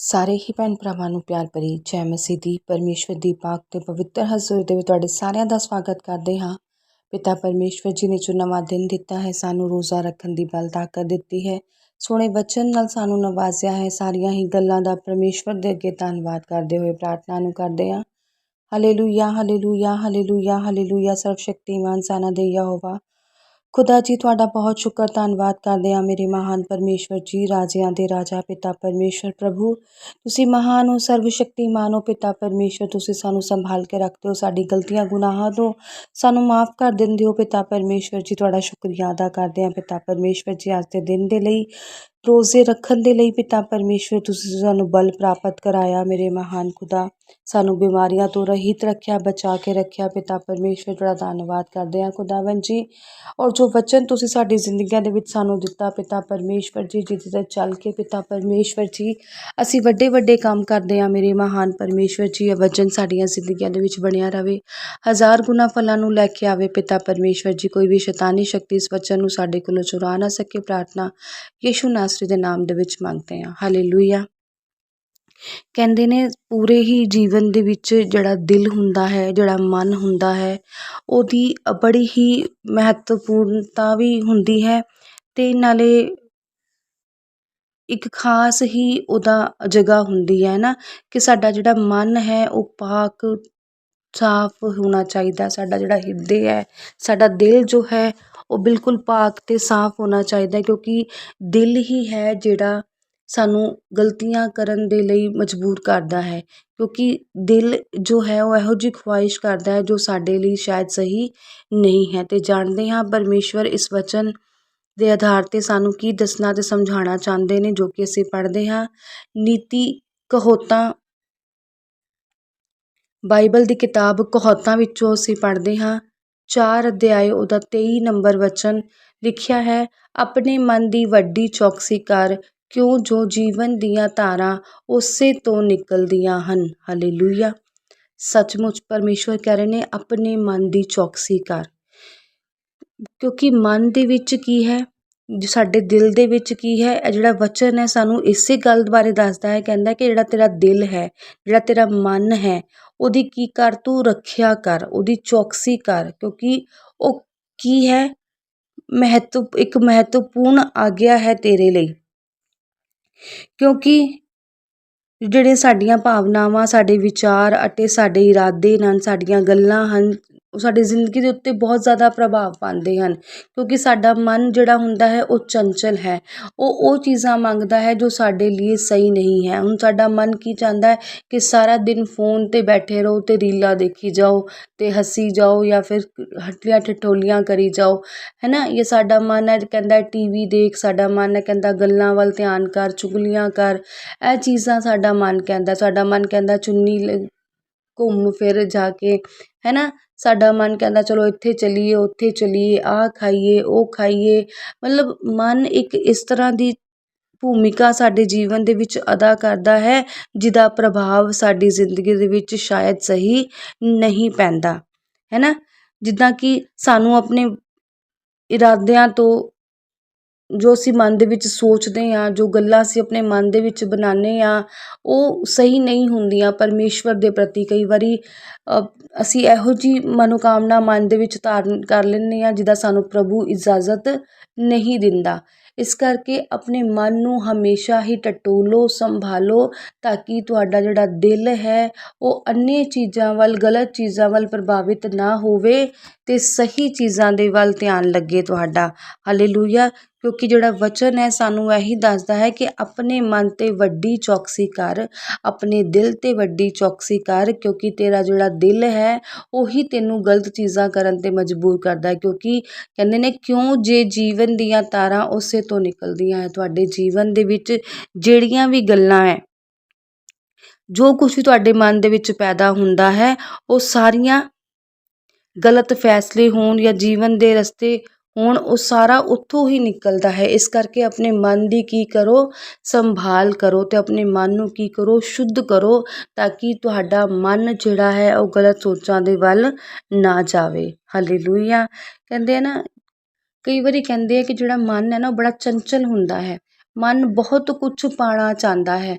ਸਾਰੇ ਹੀ ਭੈਣ ਭਰਾਵਾਂ ਨੂੰ ਪਿਆਰ ਭਰੀ ਜੈ ਮਸੀਹ ਦੀ, ਪਰਮੇਸ਼ਵਰ ਦੀ ਪਾਕ ਤੇ ਪਵਿੱਤਰ ਹਜ਼ੂਰ ਦੇ ਵਿੱਚ ਤੁਹਾਡੇ ਸਾਰਿਆਂ ਦਾ ਸਵਾਗਤ ਕਰਦੇ ਹਾਂ। ਪਿਤਾ ਪਰਮੇਸ਼ਵਰ ਜੀ ਨੇ ਜੋ ਨਵਾਂ ਦਿਨ ਦਿੱਤਾ ਹੈ, ਸਾਨੂੰ ਰੋਜ਼ਾ ਰੱਖਣ ਦੀ ਬਲ ਤਾਕਤ ਦਿੱਤੀ ਹੈ। ਸੋਹਣੇ ਵਚਨ ਨਾਲ ਸਾਨੂੰ ਨਵਾਜ਼ਿਆ ਹੈ, ਸਾਰੀਆਂ ਹੀ ਗੱਲਾਂ ਦਾ ਪਰਮੇਸ਼ਵਰ ਦੇ ਅੱਗੇ ਧੰਨਵਾਦ ਕਰਦੇ ਹੋਏ ਪ੍ਰਾਰਥਨਾ ਨੂੰ ਕਰਦੇ ਹਾਂ। ਹਾਲੇਲੂਇਆ ਹਾਲੇਲੂਇਆ ਹਾਲੇਲੂਇਆ ਹਾਲੇਲੂਇਆ ਸਰਵ ਸ਼ਕਤੀਮਾਨ ਸਾਨਾ ਦੇ ਯਹੋਵਾ ਖੁਦਾ ਜੀ, ਤੁਹਾਡਾ ਬਹੁਤ ਸ਼ੁਕਰ, ਧੰਨਵਾਦ ਕਰਦੇ ਹਾਂ ਮੇਰੇ ਮਹਾਨ ਪਰਮੇਸ਼ਵਰ ਜੀ, ਰਾਜਿਆਂ ਦੇ ਰਾਜਾ, ਪਿਤਾ ਪਰਮੇਸ਼ਵਰ, ਪ੍ਰਭੂ। ਤੁਸੀਂ ਮਹਾਨ ਹੋ ਸਰਵ ਸ਼ਕਤੀਮਾਨ ਹੋ, ਪਿਤਾ ਪਰਮੇਸ਼ਵਰ, ਤੁਸੀਂ ਸਾਨੂੰ ਸੰਭਾਲ ਕੇ ਰੱਖਦੇ ਹੋ, ਸਾਡੀ ਗਲਤੀਆਂ, ਗੁਨਾਹਾਂ ਤੋਂ ਸਾਨੂੰ ਮਾਫ ਕਰ ਦਿੰਦੇ ਹੋ, ਪਿਤਾ ਪਰਮੇਸ਼ਵਰ ਜੀ, ਤੁਹਾਡਾ ਸ਼ੁਕਰੀਆ ਅਦਾ ਕਰਦੇ ਹਾਂ, ਪਿਤਾ ਪਰਮੇਸ਼ਵਰ ਜੀ, ਅੱਜ ਦੇ ਦਿਨ ਦੇ ਲਈ। ਰੋਜ਼ੇ ਰੱਖਣ ਦੇ ਲਈ ਪਿਤਾ ਪਰਮੇਸ਼ਵਰ, ਤੁਸੀਂ ਸਾਨੂੰ ਬਲ ਪ੍ਰਾਪਤ ਕਰਾਇਆ ਮੇਰੇ ਮਹਾਨ ਖੁਦਾ। ਸਾਨੂੰ ਬਿਮਾਰੀਆਂ ਤੋਂ ਰਹਿਤ ਰੱਖਿਆ, ਬਚਾ ਕੇ ਰੱਖਿਆ। ਪਿਤਾ ਪਰਮੇਸ਼ਵਰ ਤੁਹਾਡਾ ਧੰਨਵਾਦ ਕਰਦੇ ਹਾਂ ਖੁਦਾਵੰ ਜੀ। ਔਰ ਜੋ ਵਚਨ ਤੁਸੀਂ ਸਾਡੀ ਜ਼ਿੰਦਗੀਆਂ ਦੇ ਵਿੱਚ ਸਾਨੂੰ ਦਿੱਤਾ ਪਿਤਾ ਪਰਮੇਸ਼ਵਰ ਜੀ, ਜਿਹਦੇ ਤੇ ਚੱਲ ਕੇ ਪਿਤਾ ਪਰਮੇਸ਼ਵਰ ਜੀ, ਅਸੀਂ ਵੱਡੇ ਵੱਡੇ ਕੰਮ ਕਰਦੇ ਹਾਂ ਮੇਰੇ ਮਹਾਨ ਪਰਮੇਸ਼ਵਰ ਜੀ। ਇਹ ਵਚਨ ਸਾਡੀਆਂ ਜ਼ਿੰਦਗੀਆਂ ਦੇ ਵਿੱਚ ਬਣਿਆ ਰਵੇ। ਹਜ਼ਾਰ ਗੁਣਾ ਫਲਾਂ ਨੂੰ ਲੈ ਕੇ ਆਵੇ ਪਿਤਾ ਪਰਮੇਸ਼ਵਰ ਜੀ। ਕੋਈ ਵੀ ਸ਼ੈਤਾਨੀ ਸ਼ਕਤੀ ਇਸ ਵਚਨ ਨੂੰ ਸਾਡੇ ਕੋਲੋਂ ਚੁਰਾ ਨਾ ਸਕੇ। ਪ੍ਰਾਰਥਨਾ, ਯੀਸ਼ੂ ਨਾਸਰੀ ਦੇ ਨਾਮ ਦੇ ਵਿੱਚ ਮੰਗਦੇ ਹਾਂ। ਹਾਲੇਲੂਇਆ ਕਹਿੰਦੇ ਨੇ, ਪੂਰੇ ਹੀ ਜੀਵਨ ਦੇ ਵਿੱਚ ਜਿਹੜਾ ਦਿਲ ਹੁੰਦਾ ਹੈ, ਜਿਹੜਾ ਮਨ ਹੁੰਦਾ ਹੈ, ਉਹਦੀ ਬੜੀ ਹੀ ਮਹੱਤਵਪੂਰਨਤਾ ਵੀ ਹੁੰਦੀ ਹੈ ਤੇ ਨਾਲੇ ਇੱਕ ਖਾਸ ਹੀ ਉਹਦਾ ਜਗ੍ਹਾ ਹੁੰਦੀ ਹੈ ਨਾ ਕਿ ਸਾਡਾ ਜਿਹੜਾ ਮਨ ਹੈ, ਉਹ ਪਾਕ, ਸਾਫ਼ ਹੋਣਾ ਚਾਹੀਦਾ। ਸਾਡਾ ਜਿਹੜਾ ਹਿਰਦੇ ਹੈ, ਸਾਡਾ ਦਿਲ ਜੋ ਹੈ ਉਹ ਬਿਲਕੁਲ ਪਾਕ ਅਤੇ ਸਾਫ਼ ਹੋਣਾ ਚਾਹੀਦਾ ਕਿਉਂਕਿ ਦਿਲ ਹੀ ਹੈ ਜਿਹੜਾ ਸਾਨੂੰ ਗਲਤੀਆਂ ਕਰਨ ਦੇ ਲਈ ਮਜਬੂਰ ਕਰਦਾ ਹੈ। ਕਿਉਂਕਿ ਦਿਲ ਜੋ ਹੈ, ਉਹ ਇਹੋ ਜਿਹੀ ਖੁਆਇਸ਼ ਕਰਦਾ ਹੈ ਜੋ ਸਾਡੇ ਲਈ ਸ਼ਾਇਦ ਸਹੀ ਨਹੀਂ ਹੈ। ਅਤੇ ਜਾਣਦੇ ਹਾਂ ਪਰਮੇਸ਼ਵਰ ਇਸ ਵਚਨ ਦੇ ਆਧਾਰ ਤੇ ਸਾਨੂੰ ਕੀ ਦੱਸਣਾ ਅਤੇ ਸਮਝਾਉਣਾ ਚਾਹੁੰਦੇ ਨੇ, ਜੋ ਕਿ ਅਸੀਂ ਪੜ੍ਹਦੇ ਹਾਂ। ਨੀਤੀ ਕਹੋਤਾਂ ਬਾਈਬਲ ਦੀ ਕਿਤਾਬ ਕਹੋਤਾਂ ਵਿੱਚੋਂ ਅਸੀਂ ਪੜ੍ਹਦੇ ਹਾਂ। ਚਾਰ ਅਧਿਆਏ ਉਹਦਾ ਤੇਈ ਨੰਬਰ ਵਚਨ ਲਿਖਿਆ ਹੈ, ਆਪਣੇ ਮਨ ਦੀ ਵੱਡੀ ਚੌਕਸੀ ਕਰ, ਕਿਉਂ ਜੋ ਜੀਵਨ ਦੀਆਂ ਧਾਰਾਂ ਉਸੇ ਤੋਂ ਨਿਕਲਦੀਆਂ ਹਨ? ਹਾਲੇਲੂਇਆ ਸੱਚਮੁੱਚ ਪਰਮੇਸ਼ਵਰ ਕਹਿ ਰਹੇ ਨੇ, ਆਪਣੇ ਮਨ ਦੀ ਚੌਕਸੀ ਕਰ। ਕਿਉਂਕਿ ਮਨ ਦੇ ਵਿੱਚ ਕੀ ਹੈ? ਸਾਡੇ ਦਿਲ ਦੇ ਵਿੱਚ ਕੀ ਹੈ, ਇਹ ਜਿਹੜਾ ਵਚਨ ਹੈ ਸਾਨੂੰ ਇਸੇ ਗੱਲ ਬਾਰੇ ਦੱਸਦਾ ਹੈ, ਕਹਿੰਦਾ ਕਿ ਜਿਹੜਾ ਤੇਰਾ ਦਿਲ ਹੈ, ਜਿਹੜਾ ਤੇਰਾ ਮਨ ਹੈ, ਉਹਦੀ ਕੀ ਕਰ ਤੂੰ ਰੱਖਿਆ ਕਰ, ਉਹਦੀ ਚੌਕਸੀ ਕਰ, ਕਿਉਂਕਿ ਉਹ ਕੀ ਹੈ, ਮਹੱਤਵ, ਇੱਕ ਮਹੱਤਵਪੂਰਨ ਆਗਿਆ ਹੈ ਤੇਰੇ ਲਈ। ਕਿਉਂਕਿ ਜਿਹੜੇ ਸਾਡੀਆਂ ਭਾਵਨਾਵਾਂ, ਸਾਡੇ ਵਿਚਾਰ ਅਤੇ ਸਾਡੇ ਇਰਾਦੇ ਨਾਲ ਸਾਡੀਆਂ ਗੱਲਾਂ ਹਨ ਸਾਡੀ ਜ਼ਿੰਦਗੀ ਦੇ ਉੱਤੇ ਬਹੁਤ ਜ਼ਿਆਦਾ ਪ੍ਰਭਾਵ ਪਾਉਂਦੇ ਹਨ, ਕਿਉਂਕਿ ਸਾਡਾ ਮਨ ਜਿਹੜਾ ਹੁੰਦਾ ਹੈ ਉਹ ਚੰਚਲ ਹੈ, ਉਹ ਉਹ ਚੀਜ਼ਾਂ ਮੰਗਦਾ ਹੈ ਜੋ ਸਾਡੇ ਲਈ ਸਹੀ ਨਹੀਂ ਹੈ। ਹੁਣ ਸਾਡਾ ਮਨ ਕੀ ਚਾਹੁੰਦਾ ਹੈ ਕਿ ਸਾਰਾ ਦਿਨ ਫੋਨ 'ਤੇ ਬੈਠੇ ਰਹੋ ਅਤੇ ਰੀਲਾਂ ਦੇਖੀ ਜਾਓ ਅਤੇ ਹੱਸੀ ਜਾਓ ਜਾਂ ਫਿਰ ਹੱਟੀਆਂ ਠਠੋਲੀਆਂ ਕਰੀ ਜਾਓ ਹੈ ਨਾ ਇਹ ਸਾਡਾ ਮਨ ਹੈ, ਕਹਿੰਦਾ ਟੀ ਵੀ ਦੇਖ, ਸਾਡਾ ਮਨ ਹੈ, ਕਹਿੰਦਾ ਗੱਲਾਂ ਵੱਲ ਧਿਆਨ ਕਰ, ਚੁਗਲੀਆਂ ਕਰ, ਇਹ ਚੀਜ਼ਾਂ ਸਾਡਾ ਮਨ ਕਹਿੰਦਾ, ਸਾਡਾ ਮਨ ਕਹਿੰਦਾ ਚੁੰਨੀ ਘੁੰਮ ਫਿਰ ਜਾ ਕੇ ਹੈ ਨਾ ਸਾਡਾ ਮਨ ਕਹਿੰਦਾ, ਚਲੋ ਇੱਥੇ ਚਲੀਏ, ਉੱਥੇ ਚਲੀਏ, ਆਹ ਖਾਈਏ, ਉਹ ਖਾਈਏ। ਮਤਲਬ ਮਨ ਇੱਕ ਇਸ ਤਰ੍ਹਾਂ ਦੀ ਭੂਮਿਕਾ ਸਾਡੇ ਜੀਵਨ ਦੇ ਵਿੱਚ ਅਦਾ ਕਰਦਾ ਹੈ, ਜਿਹਦਾ ਪ੍ਰਭਾਵ ਸਾਡੀ ਜ਼ਿੰਦਗੀ ਦੇ ਵਿੱਚ ਸ਼ਾਇਦ ਸਹੀ ਨਹੀਂ ਪੈਂਦਾ। ਹੈ ਨਾ ਜਿੱਦਾਂ ਕਿ ਸਾਨੂੰ ਆਪਣੇ ਇਰਾਦਿਆਂ ਤੋਂ ਜੋ ਅਸੀਂ ਮਨ ਦੇ ਵਿੱਚ ਸੋਚਦੇ ਹਾਂ, ਜੋ ਗੱਲਾਂ ਅਸੀਂ ਆਪਣੇ ਮਨ ਦੇ ਵਿੱਚ ਬਣਾਉਂਦੇ ਹਾਂ, ਉਹ ਸਹੀ ਨਹੀਂ ਹੁੰਦੀਆਂ। ਪਰਮੇਸ਼ਵਰ ਦੇ ਪ੍ਰਤੀ ਕਈ ਵਾਰੀ ਅਸੀਂ ਇਹੋ ਜਿਹੀ ਮਨੋਕਾਮਨਾ ਮਨ ਦੇ ਵਿੱਚ ਧਾਰਨ ਕਰ ਲੈਂਦੇ ਹਾਂ ਜਿਹਦਾ ਸਾਨੂੰ ਪ੍ਰਭੂ ਇਜਾਜ਼ਤ ਨਹੀਂ ਦਿੰਦਾ। ਇਸ ਕਰਕੇ ਆਪਣੇ ਮਨ ਨੂੰ ਹਮੇਸ਼ਾ ਹੀ ਟਟੋਲੋ, ਸੰਭਾਲੋ, ਤਾਂ ਕਿ ਤੁਹਾਡਾ ਜਿਹੜਾ ਦਿਲ ਹੈ, ਉਹ ਅੰਨੇ ਚੀਜ਼ਾਂ ਵੱਲ, ਗਲਤ ਚੀਜ਼ਾਂ ਵੱਲ ਪ੍ਰਭਾਵਿਤ ਨਾ ਹੋਵੇ ਤੇ ਸਹੀ ਚੀਜ਼ਾਂ ਦੇ ਵੱਲ ਧਿਆਨ ਲੱਗੇ ਤੁਹਾਡਾ। ਹਾਲੇਲੂਇਆ ਕਿਉਂਕਿ ਜਿਹੜਾ ਵਚਨ ਹੈ ਸਾਨੂੰ ਇਹੀ ਦੱਸਦਾ ਹੈ ਕਿ ਆਪਣੇ ਮਨ ਤੇ ਵੱਡੀ ਚੌਕਸੀ ਕਰ, ਆਪਣੇ ਦਿਲ ਤੇ ਵੱਡੀ ਚੌਕਸੀ ਕਰ, ਕਿਉਂਕਿ ਤੇਰਾ ਜਿਹੜਾ ਦਿਲ ਹੈ, ਉਹੀ ਤੈਨੂੰ ਗਲਤ ਚੀਜ਼ਾਂ ਕਰਨ ਤੇ ਮਜਬੂਰ ਕਰਦਾ ਕਿਉਂਕਿ ਕਹਿੰਦੇ ਨੇ, ਕਿਉਂ ਜੇ ਜੀਵਨ ਦੀਆਂ ਤਾਰਾਂ ਉਸੇ ਤੋਂ ਨਿਕਲਦੀਆਂ ਹੈ? ਤੁਹਾਡੇ ਜੀਵਨ ਦੇ ਵਿੱਚ ਜਿਹੜੀਆਂ ਵੀ ਗੱਲਾਂ ਹੈ, ਜੋ ਕੁਝ ਵੀ ਤੁਹਾਡੇ ਮਨ ਦੇ ਵਿੱਚ ਪੈਦਾ ਹੁੰਦਾ ਹੈ, ਉਹ ਸਾਰੀਆਂ ਗਲਤ ਫੈਸਲੇ ਹੋਣ ਜਾਂ ਜੀਵਨ ਦੇ ਰਸਤੇ ਹੁਣ ਉਹ ਸਾਰਾ ਉੱਥੋਂ ਹੀ ਨਿਕਲਦਾ ਹੈ। ਇਸ ਕਰਕੇ ਆਪਣੇ ਮਨ ਦੀ ਕੀ ਕਰੋ, ਸੰਭਾਲ ਕਰੋ ਅਤੇ ਆਪਣੇ ਮਨ ਨੂੰ ਕੀ ਕਰੋ, ਸ਼ੁੱਧ ਕਰੋ ਤਾਂ ਕਿ ਤੁਹਾਡਾ ਮਨ ਜਿਹੜਾ ਹੈ ਉਹ ਗਲਤ ਸੋਚਾਂ ਦੇ ਵੱਲ ਨਾ ਜਾਵੇ। ਹਾਲੇਲੂਇਆ ਕਹਿੰਦੇ ਆ ਨਾ, ਕਈ ਵਾਰੀ ਕਹਿੰਦੇ ਆ ਕਿ ਜਿਹੜਾ ਮਨ ਹੈ ਨਾ ਉਹ ਬੜਾ ਚੰਚਲ ਹੁੰਦਾ ਹੈ। ਮਨ ਬਹੁਤ ਕੁਝ ਪਾਣਾ ਚਾਹੁੰਦਾ ਹੈ।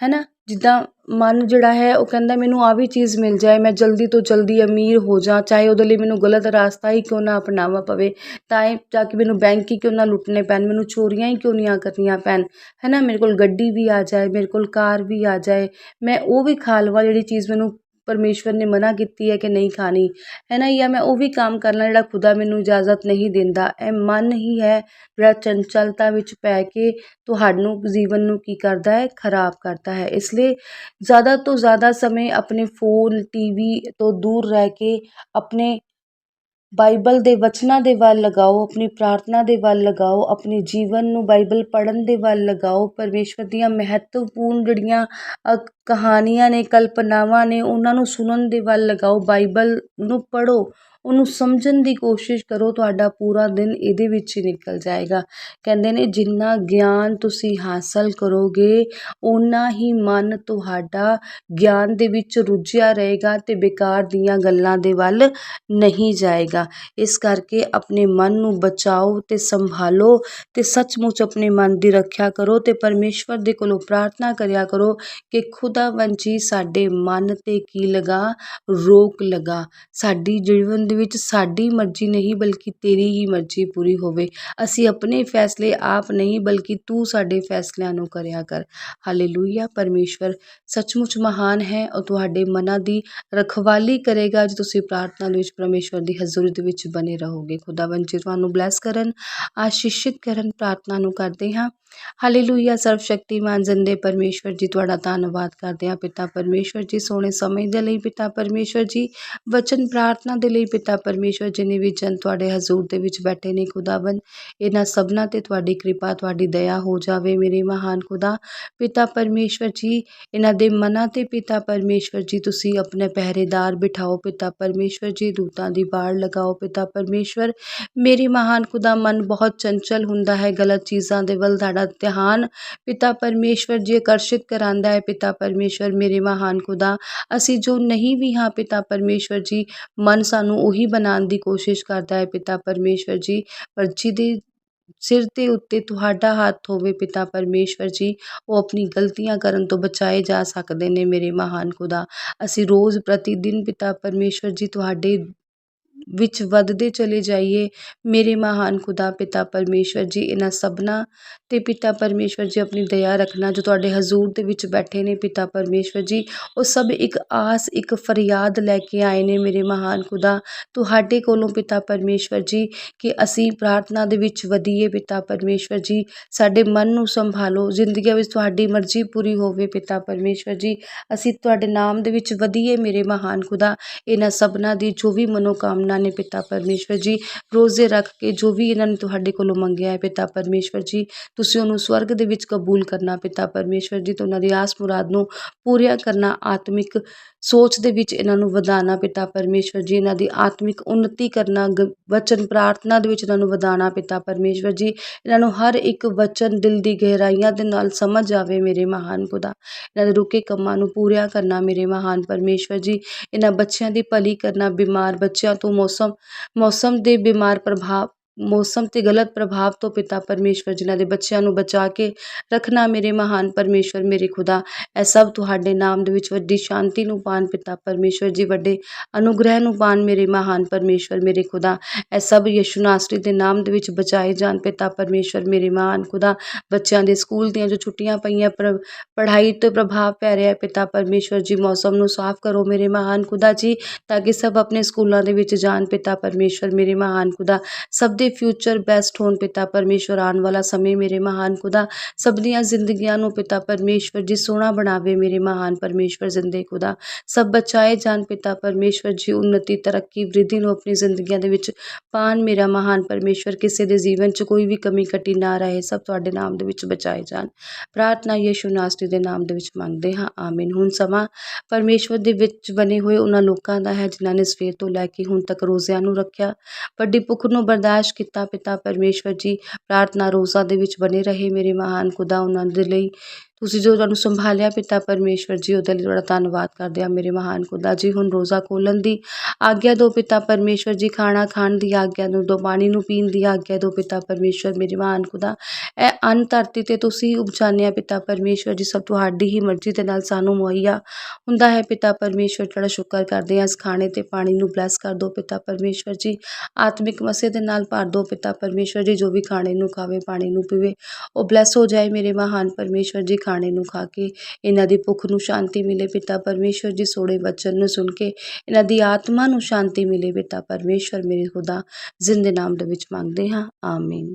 ਹੈ ਨਾ? ਜਿੱਦਾਂ ਮਨ ਜਿਹੜਾ ਹੈ, ਉਹ ਕਹਿੰਦਾ ਮੈਨੂੰ ਆਹ ਵੀ ਚੀਜ਼ ਮਿਲ ਜਾਏ, ਮੈਂ ਜਲਦੀ ਤੋਂ ਜਲਦੀ ਅਮੀਰ ਹੋ ਜਾਂ, ਚਾਹੇ ਉਹਦੇ ਲਈ ਮੈਨੂੰ ਗਲਤ ਰਾਸਤਾ ਹੀ ਕਿਉਂ ਨਾ ਅਪਣਾਉਣਾ ਪਵੇ, ਤਾਂ ਇਹ ਜਾ ਕੇ ਮੈਨੂੰ ਬੈਂਕ ਹੀ ਕਿਉਂ ਨਾ ਲੁੱਟਣੇ ਪੈਣ, ਮੈਨੂੰ ਚੋਰੀਆਂ ਹੀ ਕਿਉਂ ਨਹੀਂ ਕਰਨੀਆਂ ਪੈਣ ਹੈ ਨਾ ਮੇਰੇ ਕੋਲ ਗੱਡੀ ਵੀ ਆ ਜਾਏ, ਮੇਰੇ ਕੋਲ ਕਾਰ ਵੀ ਆ ਜਾਏ, ਮੈਂ ਉਹ ਵੀ ਖਾ ਲਵਾਂ ਜਿਹੜੀ ਚੀਜ਼ ਮੈਨੂੰ ਪਰਮੇਸ਼ਵਰ ਨੇ ਮਨਾ ਕੀਤੀ ਹੈ ਕਿ ਨਹੀਂ ਖਾਣੀ। ਹੈ ਨਾ ਜਾਂ ਮੈਂ ਉਹ ਵੀ ਕੰਮ ਕਰਨਾ ਜਿਹੜਾ ਖੁਦਾ ਮੈਨੂੰ ਇਜਾਜ਼ਤ ਨਹੀਂ ਦਿੰਦਾ। ਇਹ ਮਨ ਹੀ ਹੈ ਜਿਹੜਾ ਚੰਚਲਤਾ ਵਿੱਚ ਪੈ ਕੇ ਤੁਹਾਨੂੰ ਜੀਵਨ ਨੂੰ ਕੀ ਕਰਦਾ ਹੈ? ਖਰਾਬ ਕਰਦਾ ਹੈ। ਇਸ ਲਈ ਜ਼ਿਆਦਾ ਤੋਂ ਜ਼ਿਆਦਾ ਸਮੇਂ ਆਪਣੇ ਫੋਨ, ਟੀਵੀ ਤੋਂ ਦੂਰ ਰਹਿ ਕੇ ਆਪਣੇ ਬਾਈਬਲ ਦੇ ਵਚਨਾਂ ਦੇ ਵੱਲ ਲਗਾਓ, ਆਪਣੀ ਪ੍ਰਾਰਥਨਾ ਦੇ ਵੱਲ ਲਗਾਓ, ਆਪਣੇ ਜੀਵਨ ਨੂੰ ਬਾਈਬਲ ਪੜ੍ਹਨ ਦੇ ਵੱਲ ਲਗਾਓ। ਪਰਮੇਸ਼ਵਰ ਦੀਆਂ ਮਹੱਤਵਪੂਰਨ ਜਿਹੜੀਆਂ ਕਹਾਣੀਆਂ ਨੇ, ਕਲਪਨਾਵਾਂ ਨੇ, ਉਹਨਾਂ ਨੂੰ ਸੁਣਨ ਦੇ ਵੱਲ ਲਗਾਓ। ਬਾਈਬਲ ਨੂੰ ਪੜ੍ਹੋ। ਉਹਨੂੰ ਸਮਝਣ ਦੀ ਕੋਸ਼ਿਸ਼ ਕਰੋ, ਤੁਹਾਡਾ ਪੂਰਾ ਦਿਨ ਇਹਦੇ ਵਿੱਚ ਹੀ ਨਿਕਲ ਜਾਏਗਾ। ਕਹਿੰਦੇ ਨੇ, ਜਿੰਨਾ ਗਿਆਨ ਤੁਸੀਂ ਹਾਸਲ ਕਰੋਗੇ, ਓਨਾ ਹੀ ਮਨ ਤੁਹਾਡਾ ਗਿਆਨ ਦੇ ਵਿੱਚ ਰੁੱਝਿਆ ਰਹੇਗਾ ਅਤੇ ਬੇਕਾਰ ਦੀਆਂ ਗੱਲਾਂ ਦੇ ਵੱਲ ਨਹੀਂ ਜਾਏਗਾ। ਇਸ ਕਰਕੇ ਆਪਣੇ ਮਨ ਨੂੰ ਬਚਾਓ ਅਤੇ ਸੰਭਾਲੋ ਅਤੇ ਸੱਚਮੁੱਚ ਆਪਣੇ ਮਨ ਦੀ ਰੱਖਿਆ ਕਰੋ ਅਤੇ ਪਰਮੇਸ਼ਵਰ ਦੇ ਕੋਲੋਂ ਪ੍ਰਾਰਥਨਾ ਕਰਿਆ ਕਰੋ ਕਿ ਖੁਦਾਵੰਦ ਜੀ, ਸਾਡੇ ਮਨ ਤੇ ਕੀ ਲਗਾ? ਰੋਕ ਲਗਾ। ਸਾਡੀ ਜੀਵਨ ਦੇ ਵਿੱਚ ਸਾਡੀ ਮਰਜ਼ੀ ਨਹੀਂ, ਬਲਕਿ ਤੇਰੀ ਹੀ ਮਰਜ਼ੀ ਪੂਰੀ ਹੋਵੇ। ਅਸੀਂ ਆਪਣੇ ਫੈਸਲੇ ਆਪ ਨਹੀਂ, ਬਲਕਿ ਤੂੰ ਸਾਡੇ ਫੈਸਲਿਆਂ ਨੂੰ ਕਰਿਆ ਕਰ। ਹਾਲੇਲੂਇਆ। ਪਰਮੇਸ਼ਵਰ, ਸੱਚਮੁੱਚ ਮਹਾਨ ਹੈ ਉਹ ਤੁਹਾਡੇ ਮਨਾਂ ਦੀ ਰਖਵਾਲੀ ਕਰੇਗਾ ਜੇ ਤੁਸੀਂ ਪ੍ਰਾਰਥਨਾ ਦੇ ਵਿੱਚ ਪਰਮੇਸ਼ਵਰ ਦੀ ਹਜ਼ੂਰੀ ਦੇ ਵਿੱਚ ਬਨੇ ਰਹੋਗੇ। ਖੁਦਾਵੰਦ ਜੀ, ਤੁਹਾਨੂੰ ਬਲੈਸ ਕਰਨ, ਆਸ਼ੀਸ਼ਿਤ ਕਰਨ ਪ੍ਰਾਰਥਨਾ ਨੂੰ ਕਰਦੇ ਹਾਂ। ਹਾਲੇਲੂਇਆ। ਸਰਵ ਸ਼ਕਤੀਮਾਨ ਜ਼ਿੰਦੇ ਪਰਮੇਸ਼ਵਰ ਜੀ, ਤੁਹਾਡਾ ਧੰਨਵਾਦ ਕਰਦੇ ਹਾਂ। ਪਿਤਾ ਪਰਮੇਸ਼ਵਰ ਜੀ, ਸੋਹਣੇ ਸਮੇਂ ਦੇ ਲਈ ਪਿਤਾ ਪਰਮੇਸ਼ਵਰ ਜੀ ਵਚਨ ਪ੍ਰਾਰਥਨਾ ਦੇ ਲਈ ਪਿਤਾ ਪਰਮੇਸ਼ਵਰ ਜਿਨੇ ਵੀ ਜਨ ਤੁਹਾਡੇ ਹਜ਼ੂਰ ਦੇ ਵਿੱਚ ਬੈਠੇ ਨੇ, ਖੁਦਾਵੰਦ, ਇਹਨਾਂ ਸਭਨਾਂ ਤੇ ਤੁਹਾਡੀ ਕਿਰਪਾ, ਤੁਹਾਡੀ ਦਇਆ ਹੋ ਜਾਵੇ ਮੇਰੇ ਮਹਾਨ ਖੁਦਾ। ਪਿਤਾ ਪਰਮੇਸ਼ਵਰ ਜੀ, ਇਹਨਾਂ ਦੇ ਮਨਾਂ ਤੇ ਪਿਤਾ ਪਰਮੇਸ਼ਵਰ ਜੀ, ਤੁਸੀਂ ਆਪਣੇ ਪਹਿਰੇਦਾਰ ਬਿਠਾਓ। ਪਿਤਾ ਪਰਮੇਸ਼ਵਰ ਜੀ, ਦੂਤਾਂ ਦੀ ਬਾੜ ਲਗਾਓ। ਪਿਤਾ ਪਰਮੇਸ਼ਵਰ, ਮੇਰੇ ਮਹਾਨ ਖੁਦਾ, ਮਨ ਬਹੁਤ ਚੰਚਲ ਹੁੰਦਾ ਹੈ, ਗਲਤ ਚੀਜ਼ਾਂ ਦੇ ਵੱਲ ਤੁਹਾਡਾ ਧਿਆਨ ਪਿਤਾ ਪਰਮੇਸ਼ਵਰ ਜੀ ਆਕਰਸ਼ਿਤ ਕਰਾਂਦਾ ਹੈ। ਪਿਤਾ ਪਰਮੇਸ਼ਵਰ, ਮੇਰੇ ਮਹਾਨ ਖੁਦਾ, ਅਸੀਂ ਜੋ ਨਹੀਂ ਵੀ ਹਾਂ, ਪਿਤਾ ਪਰਮੇਸ਼ਵਰ ਜੀ, ਮਨ ਸਾਨੂੰ ਉਹੀ ਬਣਾਉਣ ਦੀ ਕੋਸ਼ਿਸ਼ ਕਰਦਾ ਹੈ ਪਿਤਾ ਪਰਮੇਸ਼ਵਰ ਜੀ। ਪਰ ਜਿਹਦੇ ਸਿਰ ਦੇ ਉੱਤੇ ਤੁਹਾਡਾ ਹੱਥ ਹੋਵੇ ਪਿਤਾ ਪਰਮੇਸ਼ਵਰ ਜੀ, ਉਹ ਆਪਣੀ ਗਲਤੀਆਂ ਕਰਨ ਤੋਂ ਬਚਾਏ ਜਾ ਸਕਦੇ ਨੇ ਮੇਰੇ ਮਹਾਨ ਖੁਦਾ। ਅਸੀਂ ਰੋਜ਼ ਪ੍ਰਤੀ ਦਿਨ ਪਿਤਾ ਪਰਮੇਸ਼ਵਰ ਜੀ ਤੁਹਾਡੇ ਵਿੱਚ ਵੱਧਦੇ ਚਲੇ ਜਾਈਏ। ਮੇਰੇ ਮਹਾਨ ਖੁਦਾ, ਪਿਤਾ ਪਰਮੇਸ਼ਵਰ ਜੀ, ਇਹਨਾਂ ਸਭਨਾਂ ਤੇ ਪਿਤਾ ਪਰਮੇਸ਼ਵਰ ਜੀ, ਆਪਣੀ ਦਇਆ ਰੱਖਣਾ ਜੋ ਤੁਹਾਡੇ ਹਜ਼ੂਰ ਦੇ ਵਿੱਚ ਬੈਠੇ ਨੇ, ਪਿਤਾ ਪਰਮੇਸ਼ਵਰ ਜੀ, ਉਹ ਸਭ ਇੱਕ ਆਸ, ਇੱਕ ਫਰਿਆਦ ਲੈ ਕੇ ਆਏ ਨੇ ਮੇਰੇ ਮਹਾਨ ਖੁਦਾ। ਤੁਹਾਡੇ ਕੋਲੋਂ ਪਿਤਾ ਪਰਮੇਸ਼ਵਰ ਜੀ, ਕਿ ਅਸੀਂ ਪ੍ਰਾਰਥਨਾ ਦੇ ਵਿੱਚ ਵਧੀਏ, ਪਿਤਾ ਪਰਮੇਸ਼ਵਰ ਜੀ, ਸਾਡੇ ਮਨ ਨੂੰ ਸੰਭਾਲੋ ਜ਼ਿੰਦਗੀ ਵਿੱਚ ਤੁਹਾਡੀ ਮਰਜ਼ੀ ਪੂਰੀ ਹੋਵੇ, ਪਿਤਾ ਪਰਮੇਸ਼ਵਰ ਜੀ। ਅਸੀਂ ਤੁਹਾਡੇ ਨਾਮ ਦੇ ਵਿੱਚ ਵਧੀਏ, ਮੇਰੇ ਮਹਾਨ ਖੁਦਾ, ਇਹਨਾਂ ਸਭਨਾਂ ਦੀ ਜੋ ਵੀ ਮਨੋਕਾਮਨਾ ਉਹਨਾਂ ਨੇ ਪਿਤਾ ਪਰਮੇਸ਼ਵਰ ਜੀ ਰੋਜ਼ੇ ਰੱਖ ਕੇ ਜੋ ਵੀ ਇਹਨਾਂ ਨੇ ਤੁਹਾਡੇ ਕੋਲੋਂ ਮੰਗਿਆ ਹੈ, ਪਿਤਾ ਪਰਮੇਸ਼ਵਰ ਜੀ, ਤੁਸੀਂ ਉਹਨੂੰ ਸਵਰਗ ਦੇ ਵਿੱਚ ਕਬੂਲ ਕਰਨਾ, ਪਿਤਾ ਪਰਮੇਸ਼ਵਰ ਜੀ, ਤੇ ਉਹਨਾਂ ਦੀ ਆਸ ਮੁਰਾਦ ਨੂੰ ਪੂਰੀਆਂ ਕਰਨਾ, ਆਤਮਿਕ ਸੋਚ ਦੇ ਵਿੱਚ ਇਹਨਾਂ ਨੂੰ ਵਧਾਉਣਾ, ਪਿਤਾ ਪਰਮੇਸ਼ਵਰ ਜੀ, ਇਹਨਾਂ ਦੀ ਆਤਮਿਕ ਉન્નਤੀ ਕਰਨਾ ਵਚਨ ਪ੍ਰਾਰਥਨਾ ਦੇ ਵਿੱਚ ਇਹਨਾਂ ਨੂੰ ਵਧਾਉਣਾ, ਪਿਤਾ ਪਰਮੇਸ਼ਵਰ ਜੀ, ਇਹਨਾਂ ਨੂੰ ਹਰ ਇੱਕ ਵਚਨ ਦਿਲ ਦੀ ਗਹਿਰਾਈਆਂ ਦੇ ਨਾਲ ਸਮਝ ਆਵੇ ਮੇਰੇ ਮਹਾਨ ਖੁਦਾ। ਇਹਨਾਂ ਦੇ ਰੁਕੇ ਕੰਮਾਂ ਨੂੰ ਪੂਰੀਆਂ ਕਰਨਾ ਮੇਰੇ ਮਹਾਨ ਪਰਮੇਸ਼ਵਰ ਜੀ, ਇਹਨਾਂ ਬੱਚਿਆਂ ਦੀ ਭਲੀ ਕਰਨਾ, ਬਿਮਾਰ ਬੱਚਿਆਂ ਤੋਂ ਮੌਸਮ ਮੌਸਮ ਦੇ ਬਿਮਾਰ ਪ੍ਰਭਾਵ ਮੌਸਮ ਤੇ ਗਲਤ ਪ੍ਰਭਾਵ ਤੋਂ ਪਿਤਾ ਪਰਮੇਸ਼ਵਰ, ਜਿਨ੍ਹਾਂ ਦੇ ਬੱਚਿਆਂ ਨੂੰ ਬਚਾ ਕੇ ਰੱਖਣਾ ਮੇਰੇ ਮਹਾਨ ਪਰਮੇਸ਼ਵਰ, ਮੇਰੇ ਖੁਦਾ, ਇਹ ਸਭ ਤੁਹਾਡੇ ਨਾਮ ਦੇ ਵਿੱਚ ਵੱਡੀ ਸ਼ਾਂਤੀ ਨੂੰ ਪਾਣ ਪਿਤਾ ਪਰਮੇਸ਼ਵਰ ਜੀ, ਵੱਡੇ ਅਨੁਗ੍ਰਹਿ ਨੂੰ ਪਾਣ ਮੇਰੇ ਮਹਾਨ ਪਰਮੇਸ਼ਵਰ, ਮੇਰੇ ਖੁਦਾ, ਇਹ ਸਭ ਯਿਸੂ ਨਾਸਰੀ ਦੇ ਨਾਮ ਦੇ ਵਿੱਚ ਬਚਾਏ ਜਾਣ ਪਿਤਾ ਪਰਮੇਸ਼ਵਰ, ਮੇਰੇ ਮਹਾਨ ਖੁਦਾ, ਬੱਚਿਆਂ ਦੇ ਸਕੂਲ ਦੀਆਂ ਜੋ ਛੁੱਟੀਆਂ ਪਈਆਂ ਪੜ੍ਹਾਈ ਤੇ ਪ੍ਰਭਾਵ ਪੈ ਰਿਹਾ ਪਿਤਾ ਪਰਮੇਸ਼ਵਰ ਜੀ, ਮੌਸਮ ਨੂੰ ਸਾਫ਼ ਕਰੋ ਮੇਰੇ ਮਹਾਨ ਖੁਦਾ ਜੀ, ਤਾਂ ਕਿ ਸਭ ਆਪਣੇ ਸਕੂਲਾਂ ਦੇ ਵਿੱਚ ਜਾਣ ਪਿਤਾ ਪਰਮੇਸ਼ਵਰ, ਮੇਰੇ ਮਹਾਨ ਖੁਦਾ, ਸਭ ਦੇ ਫਿਊਚਰ ਬੈਸਟ ਹੋਣ ਪਿਤਾ ਪਰਮੇਸ਼ਵਰ ਆਉਣ ਵਾਲਾ ਸਮੇਂ ਮੇਰੇ ਮਹਾਨ ਖੁਦਾ, ਸਭ ਦੀਆਂ ਜ਼ਿੰਦਗੀਆਂ ਨੂੰ ਪਿਤਾ ਪਰਮੇਸ਼ਵਰ ਜੀ ਸੋਹਣਾ ਬਣਾਵੇ ਮੇਰੇ ਮਹਾਨ ਪਰਮੇਸ਼ਵਰ ਜ਼ਿੰਦੇ ਖੁਦਾ। ਸਭ ਬਚਾਏ ਜਾਣ ਪਿਤਾ ਪਰਮੇਸ਼ਵਰ ਜੀ ਉન્નਤੀ ਤਰੱਕੀ ਵ੍ਰਿਧੀ ਨੂੰ ਆਪਣੀ ਜ਼ਿੰਦਗੀਆਂ ਦੇ ਵਿੱਚ ਪਾਣ ਮੇਰਾ ਮਹਾਨ ਪਰਮੇਸ਼ਵਰ, ਕਿਸੇ ਦੇ ਜੀਵਨ 'ਚ ਕੋਈ ਵੀ ਕਮੀ ਕਟੀ ਨਾ ਰਹੇ, ਸਭ ਤੁਹਾਡੇ ਨਾਮ ਦੇ ਵਿੱਚ ਬਚਾਏ ਜਾਣ। ਪ੍ਰਾਰਥਨਾ ਯਿਸੂ ਨਾਸਰੀ ਦੇ ਨਾਮ ਦੇ ਵਿੱਚ ਮੰਗਦੇ ਹਾਂ, ਆਮੀਨ। ਹੁਣ ਸਮਾਂ ਪਰਮੇਸ਼ਵਰ ਦੇ ਵਿੱਚ ਬਣੇ ਹੋਏ ਉਹਨਾਂ ਲੋਕਾਂ ਦਾ ਹੈ, ਜਿਨ੍ਹਾਂ ਨੇ ਸਵੇਰ ਤੋਂ ਲੈ ਕੇ ਹੁਣ ਤੱਕ ਰੋਜ਼ਿਆਂ ਨੂੰ ਰੱਖਿਆ। ਵੱਡੀ ਭੁੱਖ ਨੂੰ ਬਰਦਾਸ਼ਤ ਕੀਤਾ, ਪਿਤਾ ਪਰਮੇਸ਼ਵਰ ਜੀ, ਪ੍ਰਾਰਥਨਾ ਰੋਜ਼ਾ ਦੇ ਵਿੱਚ ਬਣੇ ਰਹੇ। ਮੇਰੇ ਮਹਾਨ ਖੁਦਾ, ਉਹਨਾਂ ਦੇ ਲਈ ਤੁਸੀਂ ਜੋ ਤੁਹਾਨੂੰ ਸੰਭਾਲਿਆ ਪਿਤਾ ਪਰਮੇਸ਼ਵਰ ਜੀ, ਉਹਦੇ ਲਈ ਤੁਹਾਡਾ ਧੰਨਵਾਦ ਕਰਦੇ ਹਾਂ। ਮੇਰੇ ਮਹਾਨ ਖੁਦਾ ਜੀ, ਹੁਣ ਰੋਜ਼ਾ ਖੋਲ੍ਹਣ ਦੀ ਆਗਿਆ ਦੋ ਪਿਤਾ ਪਰਮੇਸ਼ਵਰ ਜੀ, ਖਾਣਾ ਖਾਣ ਦੀ ਆਗਿਆ ਨੂੰ ਦੋ ਪਾਣੀ ਨੂੰ ਪੀਣ ਦੀ ਆਗਿਆ ਦੋ ਪਿਤਾ ਪਰਮੇਸ਼ਵਰ। ਮੇਰੇ ਮਹਾਨ ਖੁਦਾ, ਇਹ ਅੰਨ ਧਰਤੀ 'ਤੇ ਤੁਸੀਂ ਉਪਜਾਨੇ ਆ ਪਿਤਾ ਪਰਮੇਸ਼ਵਰ ਜੀ, ਸਭ ਤੁਹਾਡੀ ਹੀ ਮਰਜ਼ੀ ਦੇ ਨਾਲ ਸਾਨੂੰ ਮੁਹੱਈਆ ਹੁੰਦਾ ਹੈ ਪਿਤਾ ਪਰਮੇਸ਼ਵਰ। ਤੁਹਾਡਾ ਸ਼ੁਕਰ ਕਰਦੇ ਹਾਂ, ਇਸ ਖਾਣੇ ਤੇ ਪਾਣੀ ਨੂੰ ਬਲੈਸ ਕਰ ਦਿਓ ਪਿਤਾ ਪਰਮੇਸ਼ਵਰ ਜੀ। ਆਤਮਿਕ ਮਸੇ ਦੇ ਨਾਲ ਭਰ ਦਿਓ ਪਿਤਾ ਪਰਮੇਸ਼ਵਰ ਜੀ, ਜੋ ਵੀ ਖਾਣੇ ਨੂੰ ਖਾਵੇ, ਪਾਣੀ ਨੂੰ ਪੀਵੇ, ਉਹ ਬਲੈਸ ਹੋ ਜਾਏ। ਮੇਰੇ ਮਹਾਨ ਪਰਮੇਸ਼ਵਰ ਜੀ ਖਾਣੇ ਨੂੰ ਖਾ ਕੇ ਇਹਨਾਂ ਦੀ ਭੁੱਖ ਨੂੰ ਸ਼ਾਂਤੀ ਮਿਲੇ ਪਿਤਾ ਪਰਮੇਸ਼ਵਰ ਜੀ ਸੋੜੇ ਵਚਨ ਨੂੰ ਸੁਣ ਕੇ ਇਹਨਾਂ ਦੀ ਆਤਮਾ ਨੂੰ ਸ਼ਾਂਤੀ ਮਿਲੇ ਪਿਤਾ ਪਰਮੇਸ਼ਵਰ ਮੇਰੇ ਖੁਦਾ, ਜ਼ਿੰਦੇ ਨਾਮ ਦੇ ਵਿੱਚ ਮੰਗਦੇ ਹਾਂ, ਆਮੀਨ।